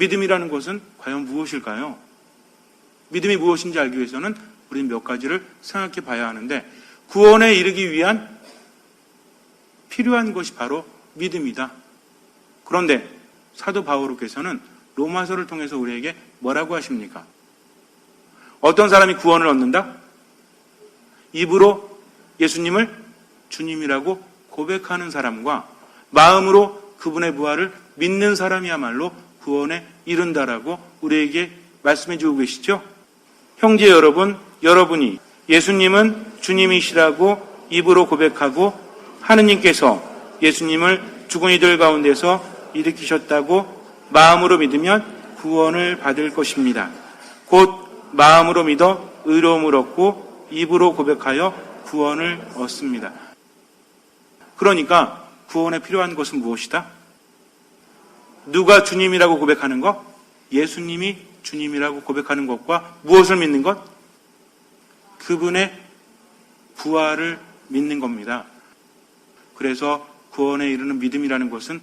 믿음이라는 것은 과연 무엇일까요? 믿음이 무엇인지 알기 위해서는 우리는 몇 가지를 생각해 봐야 하는데 구원에 이르기 위한 필요한 것이 바로 믿음이다. 그런데 사도 바오로께서는 로마서를 통해서 우리에게 뭐라고 하십니까? 어떤 사람이 구원을 얻는다? 입으로 예수님을 주님이라고 고백하는 사람과 마음으로 그분의 부활을 믿는 사람이야말로 구원에 이른다라고 우리에게 말씀해 주고 계시죠? 형제 여러분, 여러분이 예수님은 주님이시라고 입으로 고백하고 하느님께서 예수님을 죽은 이들 가운데서 일으키셨다고 마음으로 믿으면 구원을 받을 것입니다. 곧 마음으로 믿어 의로움을 얻고 입으로 고백하여 구원을 얻습니다. 그러니까 구원에 필요한 것은 무엇이다? 누가 주님이라고 고백하는 것? 예수님이 주님이라고 고백하는 것과 무엇을 믿는 것? 그분의 부활을 믿는 겁니다. 그래서 구원에 이르는 믿음이라는 것은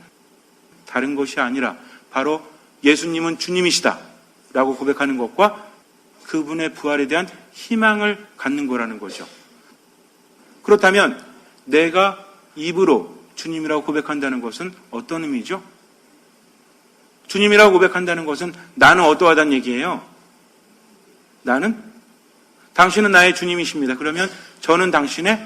다른 것이 아니라 바로 예수님은 주님이시다 라고 고백하는 것과 그분의 부활에 대한 희망을 갖는 거라는 거죠. 그렇다면 내가 입으로 주님이라고 고백한다는 것은 어떤 의미죠? 주님이라고 고백한다는 것은 나는 어떠하다는 얘기예요? 나는 당신은 나의 주님이십니다. 그러면 저는 당신의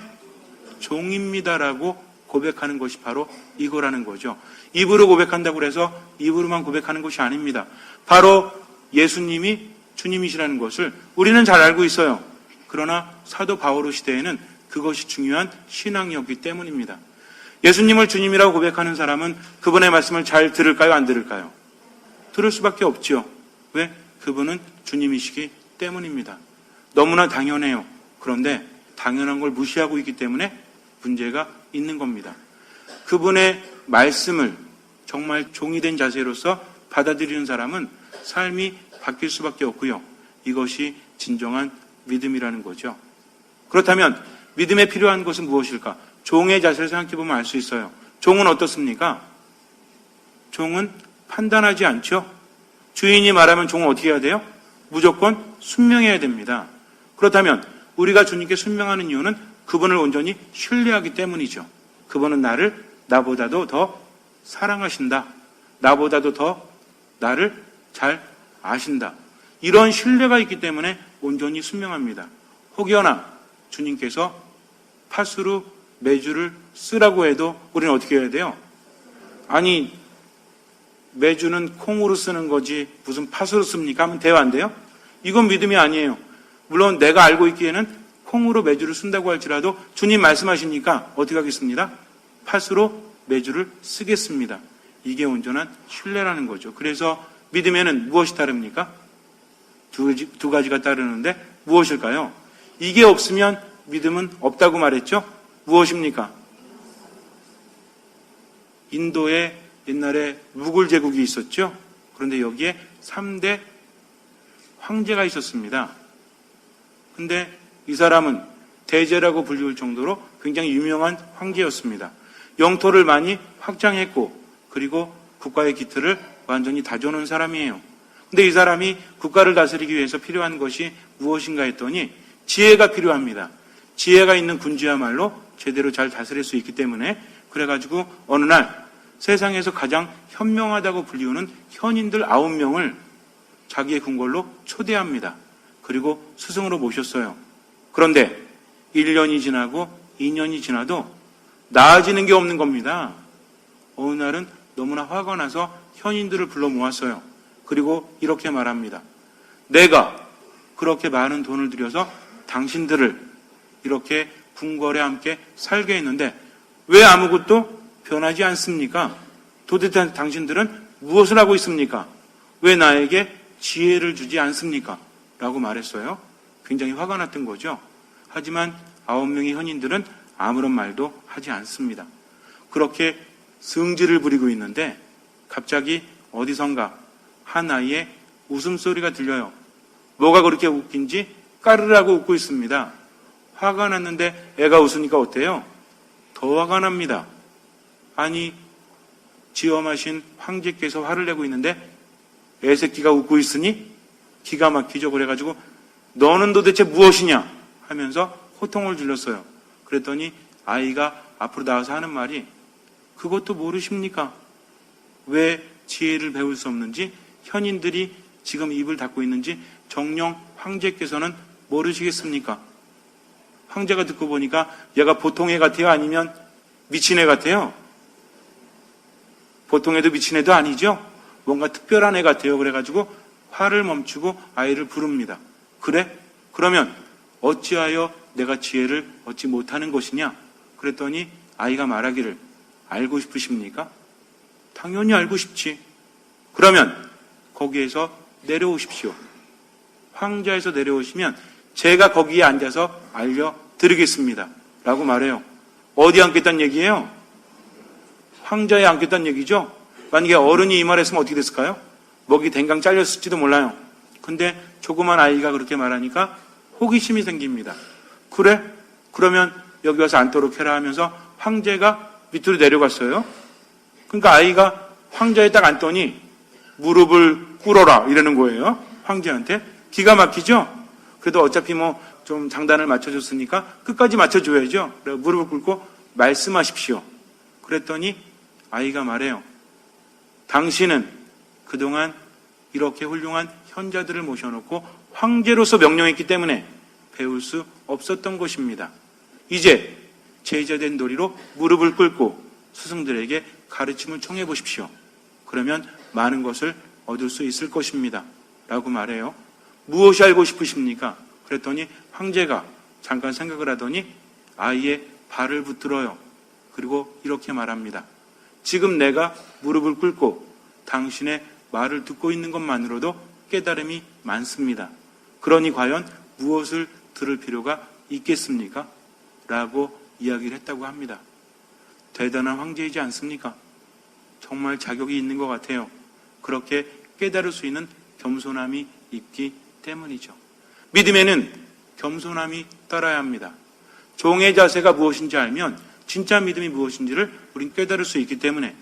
종입니다라고 고백하는 것이 바로 이거라는 거죠. 입으로 고백한다고 해서 입으로만 고백하는 것이 아닙니다. 바로 예수님이 주님이시라는 것을 우리는 잘 알고 있어요. 그러나 사도 바오로 시대에는 그것이 중요한 신앙이었기 때문입니다. 예수님을 주님이라고 고백하는 사람은 그분의 말씀을 잘 들을까요? 안 들을까요? 들을 수밖에 없지요. 왜? 그분은 주님이시기 때문입니다. 너무나 당연해요. 그런데 당연한 걸 무시하고 있기 때문에 문제가 있는 겁니다. 그분의 말씀을 정말 종이 된 자세로서 받아들이는 사람은 삶이 바뀔 수밖에 없고요. 이것이 진정한 믿음이라는 거죠. 그렇다면 믿음에 필요한 것은 무엇일까? 종의 자세를 생각해 보면 알 수 있어요. 종은 어떻습니까? 종은 판단하지 않죠. 주인이 말하면 종은 어떻게 해야 돼요? 무조건 순명해야 됩니다. 그렇다면 우리가 주님께 순명하는 이유는 그분을 온전히 신뢰하기 때문이죠. 그분은 나를 나보다도 더 사랑하신다. 나보다도 더 나를 잘 아신다. 이런 신뢰가 있기 때문에 온전히 순명합니다. 혹여나 주님께서 파수로 매주를 쓰라고 해도 우리는 어떻게 해야 돼요? 아니, 매주는 콩으로 쓰는 거지 무슨 파수로 씁니까? 하면 돼요, 안 돼요? 이건 믿음이 아니에요. 물론 내가 알고 있기에는 콩으로 매주를 쓴다고 할지라도 주님 말씀하시니까 어떻게 하겠습니다? 파수로 매주를 쓰겠습니다. 이게 온전한 신뢰라는 거죠. 그래서 믿음에는 무엇이 따릅니까? 두, 두 가지가 따르는데 무엇일까요? 이게 없으면 믿음은 없다고 말했죠? 무엇입니까? 인도에 옛날에 무굴 제국이 있었죠? 그런데 여기에 3대 황제가 있었습니다. 근데 이 사람은 대제라고 불리울 정도로 굉장히 유명한 황제였습니다. 영토를 많이 확장했고 그리고 국가의 기틀을 완전히 다져놓은 사람이에요. 근데 이 사람이 국가를 다스리기 위해서 필요한 것이 무엇인가 했더니 지혜가 필요합니다. 지혜가 있는 군주야말로 제대로 잘 다스릴 수 있기 때문에 그래가지고 어느 날 세상에서 가장 현명하다고 불리우는 현인들 아홉 명을 자기의 궁궐로 초대합니다. 그리고 스승으로 모셨어요. 그런데 1년이 지나고 2년이 지나도 나아지는 게 없는 겁니다. 어느 날은 너무나 화가 나서 현인들을 불러 모았어요. 그리고 이렇게 말합니다. 내가 그렇게 많은 돈을 들여서 당신들을 이렇게 궁궐에 함께 살게 했는데 왜 아무것도 변하지 않습니까? 도대체 당신들은 무엇을 하고 있습니까? 왜 나에게 지혜를 주지 않습니까? 라고 말했어요. 굉장히 화가 났던 거죠. 하지만 아홉 명의 현인들은 아무런 말도 하지 않습니다. 그렇게 승질을 부리고 있는데 갑자기 어디선가 한 아이의 웃음소리가 들려요. 뭐가 그렇게 웃긴지 까르라고 웃고 있습니다. 화가 났는데 애가 웃으니까 어때요? 더 화가 납니다. 아니, 지엄하신 황제께서 화를 내고 있는데 애새끼가 웃고 있으니 기가 막히죠. 그래가지고 너는 도대체 무엇이냐 하면서 호통을 질렀어요. 그랬더니 아이가 앞으로 나와서 하는 말이 그것도 모르십니까? 왜 지혜를 배울 수 없는지 현인들이 지금 입을 닫고 있는지 정령 황제께서는 모르시겠습니까? 황제가 듣고 보니까 얘가 보통 애 같아요? 아니면 미친 애 같아요? 보통 애도 미친 애도 아니죠? 뭔가 특별한 애 같아요. 그래가지고 화를 멈추고 아이를 부릅니다. 그래? 그러면 어찌하여 내가 지혜를 얻지 못하는 것이냐? 그랬더니 아이가 말하기를 알고 싶으십니까? 당연히 알고 싶지. 그러면 거기에서 내려오십시오. 황자에서 내려오시면 제가 거기에 앉아서 알려드리겠습니다. 라고 말해요. 어디 앉겠다는 얘기예요? 황자에 앉겠다는 얘기죠? 만약에 어른이 이 말했으면 어떻게 됐을까요? 먹이 댕강 잘렸을지도 몰라요. 근데 조그만 아이가 그렇게 말하니까 호기심이 생깁니다. 그래? 그러면 여기 와서 앉도록 해라 하면서 황제가 밑으로 내려갔어요. 그러니까 아이가 황자에 딱 앉더니 무릎을 꿇어라 이러는 거예요. 황제한테. 기가 막히죠? 그래도 어차피 뭐 좀 장단을 맞춰줬으니까 끝까지 맞춰줘야죠. 무릎을 꿇고 말씀하십시오. 그랬더니 아이가 말해요. 당신은 그동안 이렇게 훌륭한 현자들을 모셔놓고 황제로서 명령했기 때문에 배울 수 없었던 것입니다. 이제 제자된 도리로 무릎을 꿇고 스승들에게 가르침을 청해 보십시오. 그러면 많은 것을 얻을 수 있을 것입니다. 라고 말해요. 무엇이 알고 싶으십니까? 그랬더니 황제가 잠깐 생각을 하더니 아이의 발을 붙들어요. 그리고 이렇게 말합니다. 지금 내가 무릎을 꿇고 당신의 말을 듣고 있는 것만으로도 깨달음이 많습니다. 그러니 과연 무엇을 들을 필요가 있겠습니까? 라고 이야기를 했다고 합니다. 대단한 황제이지 않습니까? 정말 자격이 있는 것 같아요. 그렇게 깨달을 수 있는 겸손함이 있기 때문이죠. 믿음에는 겸손함이 따라야 합니다. 종의 자세가 무엇인지 알면 진짜 믿음이 무엇인지를 우린 깨달을 수 있기 때문에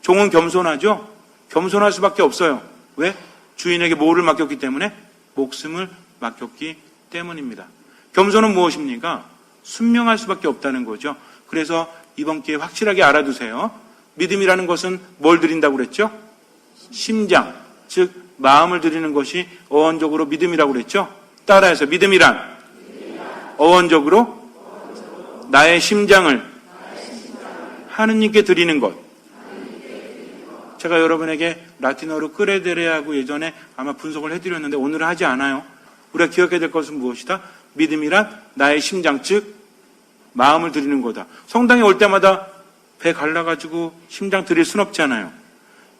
종은 겸손하죠? 겸손할 수밖에 없어요. 왜? 주인에게 뭐를 맡겼기 때문에? 목숨을 맡겼기 때문입니다. 겸손은 무엇입니까? 순명할 수밖에 없다는 거죠. 그래서 이번 기회에 확실하게 알아두세요. 믿음이라는 것은 뭘 드린다고 그랬죠? 심장, 즉 마음을 드리는 것이 어원적으로 믿음이라고 그랬죠? 따라해서 믿음이란 어원적으로 나의 심장을 하느님께 드리는 것. 제가 여러분에게 라틴어로 끄레데레하고 예전에 아마 분석을 해드렸는데 오늘은 하지 않아요. 우리가 기억해야 될 것은 무엇이다? 믿음이란 나의 심장, 즉 마음을 드리는 거다. 성당에 올 때마다 배 갈라가지고 심장 드릴 순 없잖아요.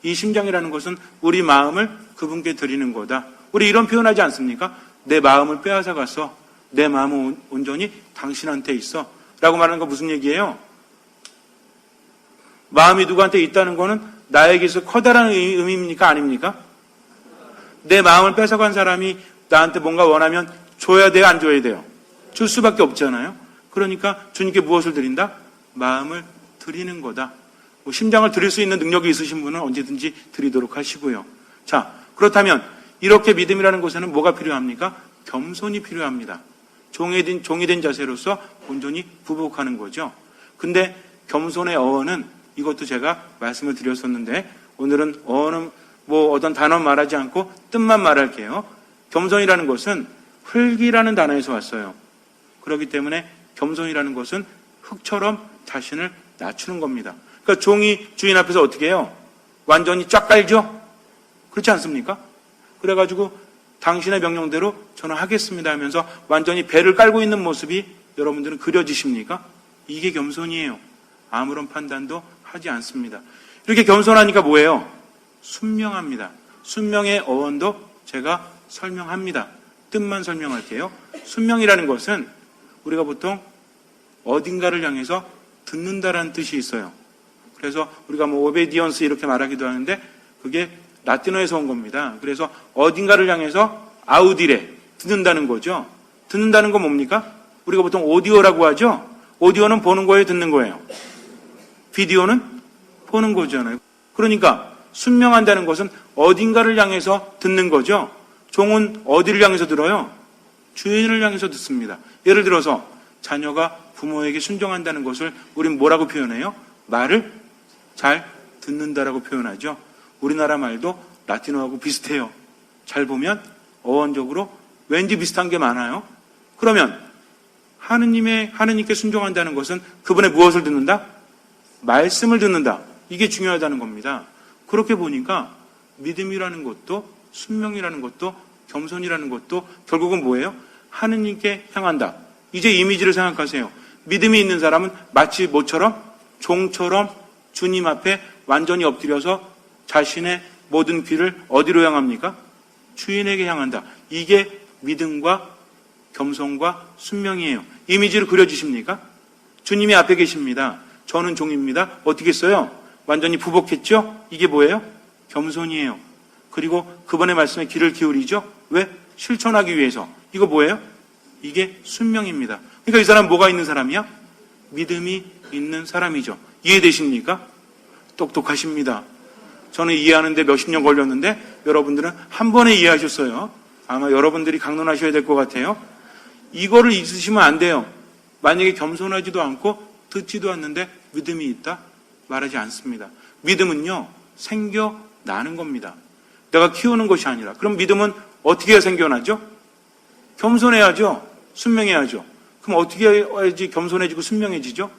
이 심장이라는 것은 우리 마음을 그분께 드리는 거다. 우리 이런 표현하지 않습니까? 내 마음을 빼앗아 가서 내 마음은 온전히 당신한테 있어. 라고 말하는 거 무슨 얘기예요? 마음이 누구한테 있다는 거는 나에게서 커다란 의미입니까? 아닙니까? 내 마음을 뺏어간 사람이 나한테 뭔가 원하면 줘야 돼요? 안 줘야 돼요? 줄 수밖에 없잖아요. 그러니까 주님께 무엇을 드린다? 마음을 드리는 거다. 뭐 심장을 드릴 수 있는 능력이 있으신 분은 언제든지 드리도록 하시고요. 자, 그렇다면 이렇게 믿음이라는 곳에는 뭐가 필요합니까? 겸손이 필요합니다. 종이 된, 종이 된 자세로서 온전히 부복하는 거죠. 근데 겸손의 어원은 이것도 제가 말씀을 드렸었는데 오늘은 어원은 뭐 어떤 단어 말하지 않고 뜻만 말할게요. 겸손이라는 것은 흙이라는 단어에서 왔어요. 그렇기 때문에 겸손이라는 것은 흙처럼 자신을 낮추는 겁니다. 그러니까 종이 주인 앞에서 어떻게 해요? 완전히 쫙 깔죠? 그렇지 않습니까? 그래가지고 당신의 명령대로 저는 하겠습니다 하면서 완전히 배를 깔고 있는 모습이 여러분들은 그려지십니까? 이게 겸손이에요. 아무런 판단도 하지 않습니다. 이렇게 겸손하니까 뭐예요? 순명합니다. 순명의 어원도 제가 설명합니다. 뜻만 설명할게요. 순명이라는 것은 우리가 보통 어딘가를 향해서 듣는다라는 뜻이 있어요. 그래서 우리가 뭐 오베디언스 이렇게 말하기도 하는데 그게 라틴어에서 온 겁니다. 그래서 어딘가를 향해서 아우디레 듣는다는 거죠. 듣는다는 건 뭡니까? 우리가 보통 오디오라고 하죠. 오디오는 보는 거예요, 듣는 거예요. 비디오는 보는 거잖아요. 그러니까 순명한다는 것은 어딘가를 향해서 듣는 거죠. 종은 어디를 향해서 들어요? 주인을 향해서 듣습니다. 예를 들어서 자녀가 부모에게 순종한다는 것을 우린 뭐라고 표현해요? 말을 잘 듣는다라고 표현하죠. 우리나라 말도 라틴어하고 비슷해요. 잘 보면 어원적으로 왠지 비슷한 게 많아요. 그러면 하느님의 하느님께 순종한다는 것은 그분의 무엇을 듣는다? 말씀을 듣는다. 이게 중요하다는 겁니다. 그렇게 보니까 믿음이라는 것도 순명이라는 것도 겸손이라는 것도 결국은 뭐예요? 하느님께 향한다. 이제 이미지를 생각하세요. 믿음이 있는 사람은 마치 뭐처럼 종처럼 주님 앞에 완전히 엎드려서 자신의 모든 귀를 어디로 향합니까? 주인에게 향한다. 이게 믿음과 겸손과 순명이에요. 이미지를 그려주십니까? 주님이 앞에 계십니다. 저는 종입니다. 어떻게 써요? 완전히 부복했죠? 이게 뭐예요? 겸손이에요. 그리고 그분의 말씀에 귀를 기울이죠? 왜? 실천하기 위해서. 이거 뭐예요? 이게 순명입니다. 그러니까 이 사람 뭐가 있는 사람이야? 믿음이 있는 사람이죠. 이해되십니까? 똑똑하십니다. 저는 이해하는데 몇십 년 걸렸는데 여러분들은 한 번에 이해하셨어요. 아마 여러분들이 강론하셔야 될 것 같아요. 이거를 잊으시면 안 돼요. 만약에 겸손하지도 않고 듣지도 않는데 믿음이 있다? 말하지 않습니다. 믿음은요, 생겨나는 겁니다. 내가 키우는 것이 아니라. 그럼 믿음은 어떻게 생겨나죠? 겸손해야죠. 순명해야죠. 그럼 어떻게 해야지 겸손해지고 순명해지죠?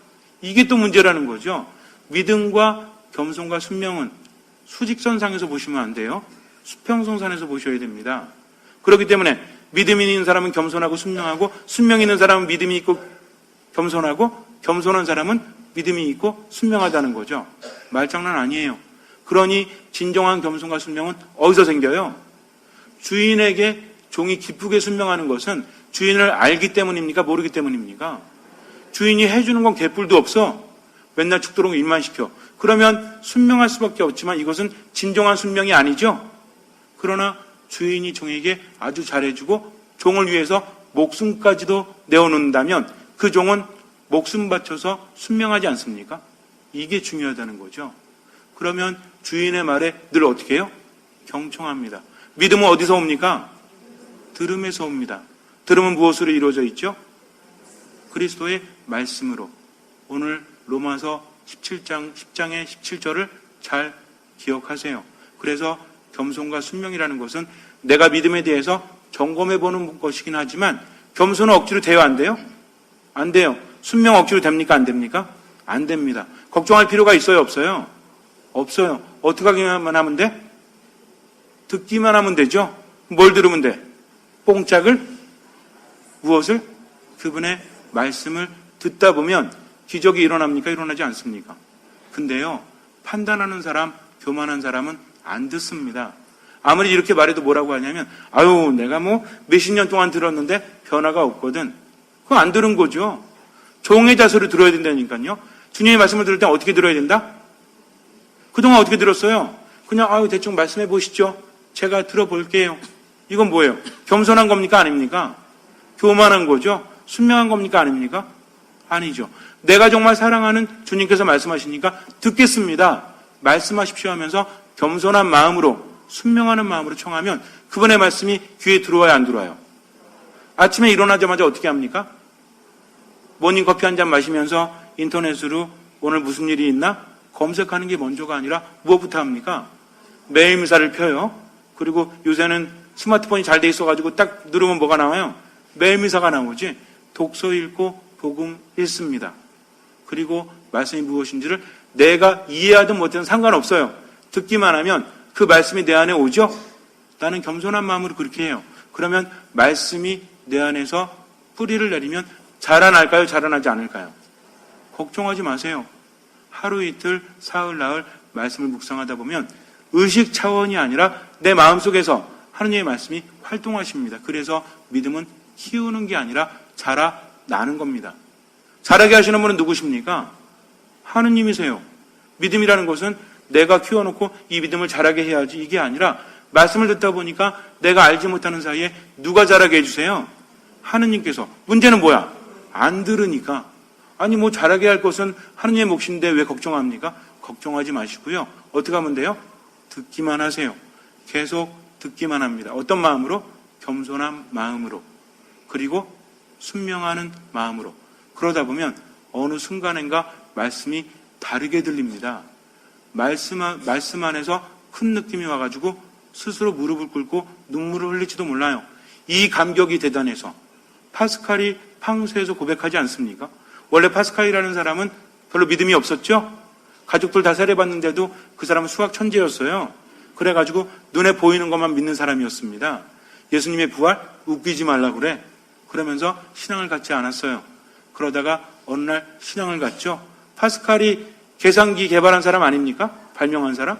이게 또 문제라는 거죠. 믿음과 겸손과 순명은 수직선상에서 보시면 안 돼요. 수평선상에서 보셔야 됩니다. 그렇기 때문에 믿음이 있는 사람은 겸손하고 순명하고 순명 있는 사람은 믿음이 있고 겸손하고 겸손한 사람은 믿음이 있고 순명하다는 거죠. 말장난 아니에요. 그러니 진정한 겸손과 순명은 어디서 생겨요? 주인에게 종이 기쁘게 순명하는 것은 주인을 알기 때문입니까? 모르기 때문입니까? 주인이 해주는 건 개뿔도 없어. 맨날 죽도록 일만 시켜. 그러면 순명할 수밖에 없지만 이것은 진정한 순명이 아니죠? 그러나 주인이 종에게 아주 잘해주고 종을 위해서 목숨까지도 내어놓는다면 그 종은 목숨 바쳐서 순명하지 않습니까? 이게 중요하다는 거죠. 그러면 주인의 말에 늘 어떻게 해요? 경청합니다. 믿음은 어디서 옵니까? 들음에서 옵니다. 들음은 무엇으로 이루어져 있죠? 그리스도의 말씀으로. 오늘 로마서 17장, 10장의 17절을 잘 기억하세요. 그래서 겸손과 순명이라는 것은 내가 믿음에 대해서 점검해 보는 것이긴 하지만 겸손은 억지로 돼요, 안 돼요? 안 돼요. 순명 억지로 됩니까, 안 됩니까? 안 됩니다. 걱정할 필요가 있어요, 없어요? 없어요. 어떻게 하기만 하면 돼? 듣기만 하면 되죠? 뭘 들으면 돼? 뽕짝을? 무엇을? 그분의 말씀을 듣다 보면 기적이 일어납니까? 일어나지 않습니까? 근데요, 판단하는 사람, 교만한 사람은 안 듣습니다. 아무리 이렇게 말해도 뭐라고 하냐면, 아유, 내가 뭐 몇십 년 동안 들었는데 변화가 없거든. 그거 안 들은 거죠. 종의 자세로 들어야 된다니까요. 주님의 말씀을 들을 때 어떻게 들어야 된다? 그동안 어떻게 들었어요? 그냥, 아유, 대충 말씀해 보시죠. 제가 들어볼게요. 이건 뭐예요? 겸손한 겁니까? 아닙니까? 교만한 거죠? 순명한 겁니까? 아닙니까? 아니죠. 내가 정말 사랑하는 주님께서 말씀하시니까 듣겠습니다. 말씀하십시오 하면서 겸손한 마음으로 순명하는 마음으로 청하면 그분의 말씀이 귀에 들어와야 안 들어와요. 아침에 일어나자마자 어떻게 합니까? 모닝 커피 한 잔 마시면서 인터넷으로 오늘 무슨 일이 있나 검색하는 게 먼저가 아니라 무엇부터 합니까? 매일 미사를 펴요. 그리고 요새는 스마트폰이 잘 돼 있어가지고 딱 누르면 뭐가 나와요? 매일 미사가 나오지. 독서 읽고 복음 읽습니다. 그리고 말씀이 무엇인지를 내가 이해하든 못하든 상관없어요. 듣기만 하면 그 말씀이 내 안에 오죠? 나는 겸손한 마음으로 그렇게 해요. 그러면 말씀이 내 안에서 뿌리를 내리면 자라날까요? 자라나지 않을까요? 걱정하지 마세요. 하루 이틀, 사흘, 나흘 말씀을 묵상하다 보면 의식 차원이 아니라 내 마음속에서 하느님의 말씀이 활동하십니다. 그래서 믿음은 키우는 게 아니라 자라나는 겁니다. 자라게 하시는 분은 누구십니까? 하느님이세요. 믿음이라는 것은 내가 키워놓고 이 믿음을 자라게 해야지 이게 아니라 말씀을 듣다 보니까 내가 알지 못하는 사이에 누가 자라게 해주세요? 하느님께서. 문제는 뭐야? 안 들으니까. 아니 뭐 자라게 할 것은 하느님의 몫인데 왜 걱정합니까? 걱정하지 마시고요. 어떻게 하면 돼요? 듣기만 하세요. 계속 듣기만 합니다. 어떤 마음으로? 겸손한 마음으로. 그리고 순명하는 마음으로. 그러다 보면 어느 순간인가 말씀이 다르게 들립니다. 말씀, 안- 말씀 안에서 큰 느낌이 와가지고 스스로 무릎을 꿇고 눈물을 흘릴지도 몰라요. 이 감격이 대단해서 파스칼이 팡수에서 고백하지 않습니까? 원래 파스칼이라는 사람은 별로 믿음이 없었죠? 가족들 다 세례받는데도 그 사람은 수학 천재였어요. 그래가지고 눈에 보이는 것만 믿는 사람이었습니다. 예수님의 부활 웃기지 말라 그래. 그러면서 신앙을 갖지 않았어요. 그러다가 어느 날 신앙을 갖죠. 파스칼이 계산기 개발한 사람 아닙니까? 발명한 사람?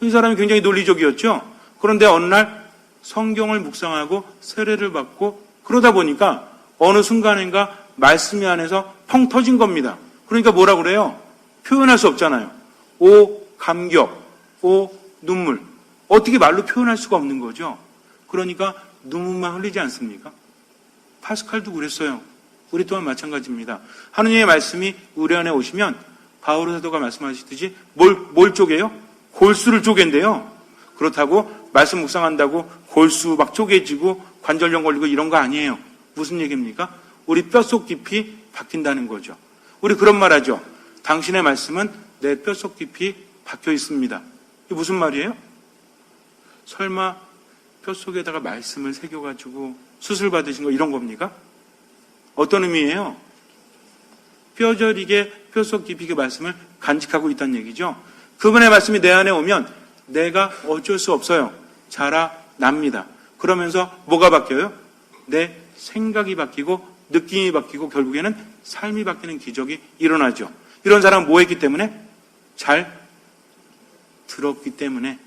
이 사람이 굉장히 논리적이었죠. 그런데 어느 날 성경을 묵상하고 세례를 받고 그러다 보니까 어느 순간인가 말씀이 안에서 펑 터진 겁니다. 그러니까 뭐라 그래요? 표현할 수 없잖아요. 오 감격, 오 눈물. 어떻게 말로 표현할 수가 없는 거죠. 그러니까 눈물만 흘리지 않습니까? 파스칼도 그랬어요. 우리 또한 마찬가지입니다. 하느님의 말씀이 우리 안에 오시면 바오로 사도가 말씀하시듯이 뭘, 뭘 쪼개요? 골수를 쪼갠대요. 그렇다고 말씀 묵상한다고 골수 막 쪼개지고 관절염 걸리고 이런 거 아니에요. 무슨 얘기입니까? 우리 뼛속 깊이 박힌다는 거죠. 우리 그런 말 하죠. 당신의 말씀은 내 뼛속 깊이 박혀 있습니다. 이게 무슨 말이에요? 설마 뼛속에다가 말씀을 새겨가지고 수술 받으신 거 이런 겁니까? 어떤 의미예요? 뼈저리게 뼛속 깊이 그 말씀을 간직하고 있다는 얘기죠. 그분의 말씀이 내 안에 오면 내가 어쩔 수 없어요. 자라납니다. 그러면서 뭐가 바뀌어요? 내 생각이 바뀌고 느낌이 바뀌고 결국에는 삶이 바뀌는 기적이 일어나죠. 이런 사람은 뭐 했기 때문에? 잘 들었기 때문에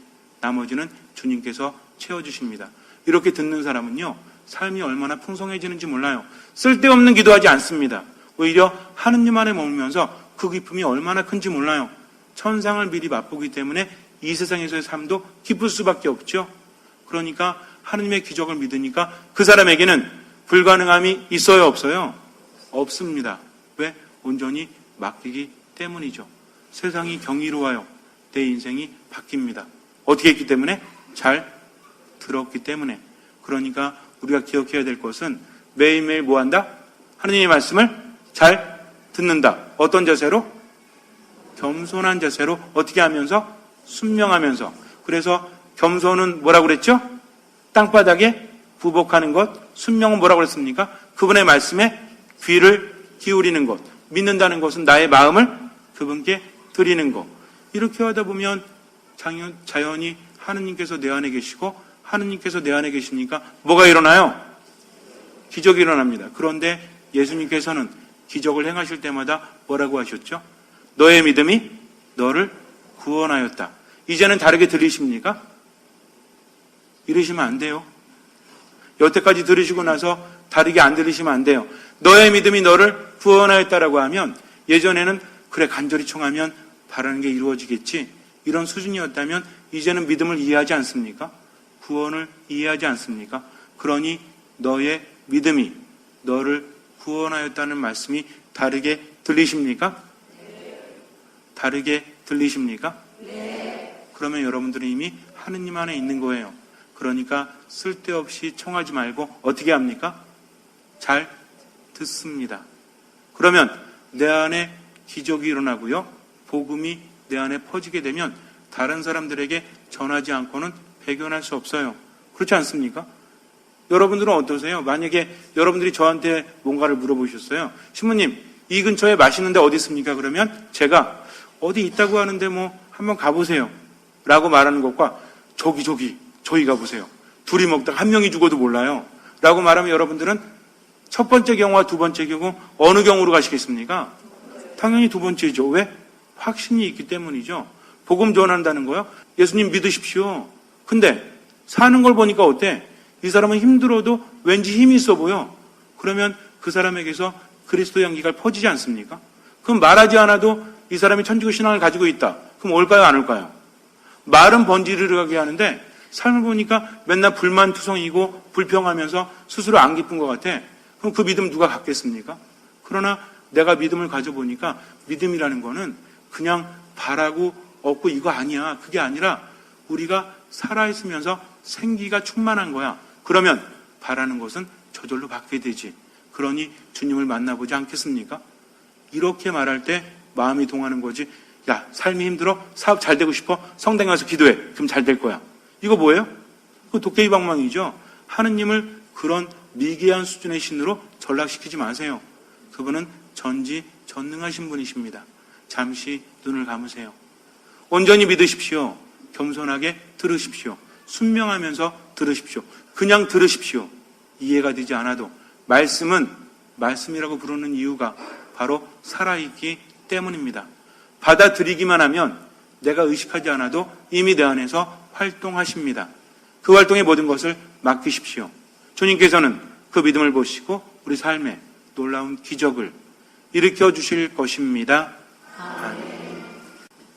나머지는 주님께서 채워주십니다. 이렇게 듣는 사람은요, 삶이 얼마나 풍성해지는지 몰라요. 쓸데없는 기도하지 않습니다. 오히려 하느님 안에 머물면서 그 기쁨이 얼마나 큰지 몰라요. 천상을 미리 맛보기 때문에 이 세상에서의 삶도 기쁠 수밖에 없죠. 그러니까 하느님의 기적을 믿으니까 그 사람에게는 불가능함이 있어요, 없어요? 없습니다. 왜? 온전히 맡기기 때문이죠. 세상이 경이로워요. 내 인생이 바뀝니다. 어떻게 했기 때문에? 잘 들었기 때문에. 그러니까 우리가 기억해야 될 것은 매일매일 뭐 한다? 하느님의 말씀을 잘 듣는다. 어떤 자세로? 겸손한 자세로 어떻게 하면서? 순명하면서. 그래서 겸손은 뭐라고 그랬죠? 땅바닥에 부복하는 것. 순명은 뭐라고 그랬습니까? 그분의 말씀에 귀를 기울이는 것. 믿는다는 것은 나의 마음을 그분께 드리는 것. 이렇게 하다 보면 자연, 자연히 하느님께서 내 안에 계시고 하느님께서 내 안에 계시니까 뭐가 일어나요? 기적이 일어납니다. 그런데 예수님께서는 기적을 행하실 때마다 뭐라고 하셨죠? 너의 믿음이 너를 구원하였다. 이제는 다르게 들리십니까? 이러시면 안 돼요. 여태까지 들으시고 나서 다르게 안 들으시면 안 돼요. 너의 믿음이 너를 구원하였다라고 하면 예전에는 그래 간절히 청하면 바라는 게 이루어지겠지 이런 수준이었다면 이제는 믿음을 이해하지 않습니까? 구원을 이해하지 않습니까? 그러니 너의 믿음이 너를 구원하였다는 말씀이 다르게 들리십니까? 다르게 들리십니까? 그러면 여러분들은 이미 하느님 안에 있는 거예요. 그러니까 쓸데없이 청하지 말고 어떻게 합니까? 잘 듣습니다. 그러면 내 안에 기적이 일어나고요. 복음이 내 안에 퍼지게 되면 다른 사람들에게 전하지 않고는 배견할 수 없어요. 그렇지 않습니까? 여러분들은 어떠세요? 만약에 여러분들이 저한테 뭔가를 물어보셨어요. 신부님, 이 근처에 맛있는데 어디 있습니까? 그러면 제가 어디 있다고 하는데 뭐 한번 가보세요. 라고 말하는 것과 저기 저기 저기 가보세요. 둘이 먹다가 한 명이 죽어도 몰라요. 라고 말하면 여러분들은 첫 번째 경우와 두 번째 경우 어느 경우로 가시겠습니까? 당연히 두 번째죠. 왜? 확신이 있기 때문이죠. 복음 전한다는 거요. 예수님 믿으십시오. 근데 사는 걸 보니까 어때? 이 사람은 힘들어도 왠지 힘이 있어 보여. 그러면 그 사람에게서 그리스도 향기가 퍼지지 않습니까? 그럼 말하지 않아도 이 사람이 천주교 신앙을 가지고 있다. 그럼 올까요, 안 올까요? 말은 번지르르하게 하는데 삶을 보니까 맨날 불만 투성이고 불평하면서 스스로 안 기쁜 것 같아. 그럼 그 믿음 누가 갖겠습니까? 그러나 내가 믿음을 가져보니까 믿음이라는 거는 그냥 바라고 얻고 이거 아니야. 그게 아니라 우리가 살아있으면서 생기가 충만한 거야. 그러면 바라는 것은 저절로 받게 되지. 그러니 주님을 만나보지 않겠습니까? 이렇게 말할 때 마음이 동하는 거지. 야, 삶이 힘들어? 사업 잘 되고 싶어? 성당 가서 기도해. 그럼 잘 될 거야. 이거 뭐예요? 그 도깨비 방망이죠. 하느님을 그런 미개한 수준의 신으로 전락시키지 마세요. 그분은 전지 전능하신 분이십니다. 잠시 눈을 감으세요. 온전히 믿으십시오. 겸손하게 들으십시오. 순명하면서 들으십시오. 그냥 들으십시오. 이해가 되지 않아도 말씀은 말씀이라고 부르는 이유가 바로 살아있기 때문입니다. 받아들이기만 하면 내가 의식하지 않아도 이미 내 안에서 활동하십니다. 그 활동의 모든 것을 맡기십시오. 주님께서는 그 믿음을 보시고 우리 삶에 놀라운 기적을 일으켜 주실 것입니다.